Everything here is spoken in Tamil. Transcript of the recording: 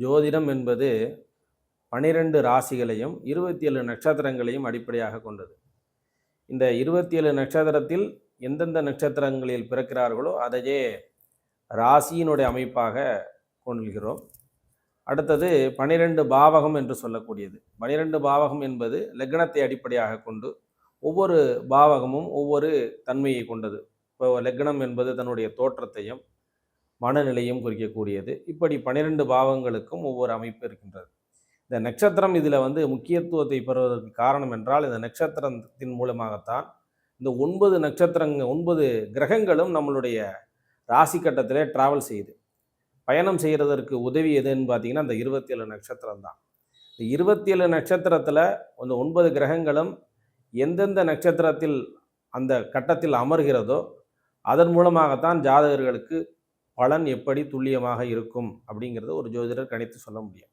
ஜோதிடம் என்பது பனிரெண்டு ராசிகளையும் இருபத்தி ஏழு நட்சத்திரங்களையும் அடிப்படையாக கொண்டது. இந்த இருபத்தி ஏழு நட்சத்திரத்தில் எந்தெந்த நட்சத்திரங்களில் பிறக்கிறார்களோ அதையே ராசியினுடைய அமைப்பாக கொள்கிறோம். அடுத்தது பனிரெண்டு பாவகம் என்று சொல்லக்கூடியது. பனிரெண்டு பாவகம் என்பது லக்னத்தை அடிப்படையாக கொண்டு ஒவ்வொரு பாவகமும் ஒவ்வொரு தன்மையை கொண்டது. இப்போ லக்னம் என்பது தன்னுடைய தோற்றத்தையும் மனநிலையும் குறிக்கக்கூடியது. இப்படி பன்னிரெண்டு பாவங்களுக்கும் ஒவ்வொரு அமைப்பு இருக்கின்றது. இந்த நட்சத்திரம் இதில் வந்து முக்கியத்துவத்தை பெறுவதற்கு காரணம் என்றால் இந்த நட்சத்திரத்தின் மூலமாகத்தான் இந்த ஒன்பது நட்சத்திரங்க ஒன்பது கிரகங்களும் நம்மளுடைய ராசி கட்டத்திலே டிராவல் செய்யுது. பயணம் செய்கிறதற்கு உதவி எதுன்னு பார்த்தீங்கன்னா இந்த இருபத்தி ஏழு நட்சத்திரம் தான் இந்த இருபத்தி ஏழு நட்சத்திரத்தில் அந்த ஒன்பது கிரகங்களும் எந்தெந்த நட்சத்திரத்தில் அந்த கட்டத்தில் அமர்கிறதோ அதன் மூலமாகத்தான் ஜாதகர்களுக்கு பலன் எப்படி துல்லியமாக இருக்கும் அப்படிங்கிறத ஒரு ஜோதிடர் கணித்து சொல்ல முடியும்.